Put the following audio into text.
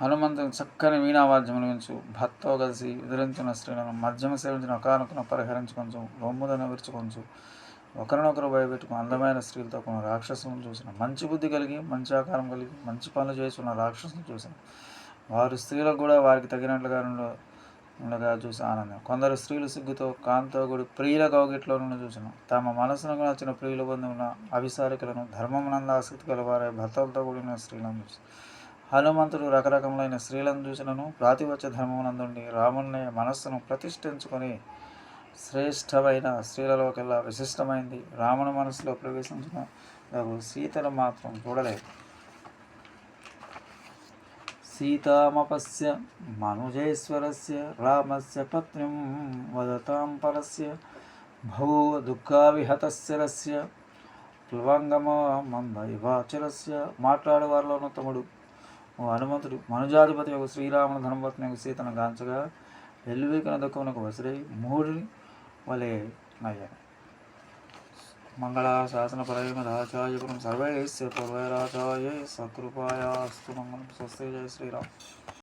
హనుమంతుని చక్కని వీణావాద్యములు వించు భక్తో కలిసి ఎదురించిన స్త్రీలను మద్యమ సేవించిన ఒకనొకను పరిహరించుకొంచు రొమ్ముదన విరుచుకొంచు ఒకరినొకరు భయపెట్టుకుని అందమైన స్త్రీలతో కొన్ని రాక్షసులను చూసిన మంచి బుద్ధి కలిగి మంచి ఆకారం కలిగి మంచి పనులు చేస్తున్న రాక్షసులను చూసిన వారు స్త్రీలకు కూడా వారికి తగినట్లుగా ఉండగా చూసి ఆనందం. కొందరు స్త్రీలు సిగ్గుతో కాంతో కూడి ప్రియుల కౌగిట్లో నుండి చూసిన తమ మనసునకు నచ్చిన ప్రియుల బంధువుల అభిసారికలను ధర్మమునంద ఆసక్తి గలవారే భర్తలతో కూడిన స్త్రీలను చూసి హనుమంతుడు రకరకములైన స్త్రీలను చూసినను ప్రాతివచ్చ ధర్మమునందుండి రాముని మనస్సును ప్రతిష్ఠించుకొని శ్రేష్టమైన స్త్రీలలోకెల్లా విశిష్టమైంది. రాముని మనసులో ప్రవేశించిన సీతను మాత్రం చూడలేదు. సీతామపస్య మనుజేశ్వరస్య రామస్య పత్నిం వదతాం పరస్య భూ దుఃఖావిహతస్యరస్య ప్లవంగమ మంద ఇవాచరస్య మాట్లాడే వారిలోనూ తమ్ముడు ఓ హనుమంతుడు మనుజాధిపతి యొక్క శ్రీరాముడు ధర్మపత్ని యొక్క సీతను గాంచగా ఎల్లువీకన దుఃఖమునకు వసిరై మూఢుని మంగళ శాసన మంగళాశాసనపరమదాచార్యపురం సర్వైశ్య పూర్వైరాచార్య సకృపాయాస్తు మంగళం. స్వస్తి జయ శ్రీరామ్.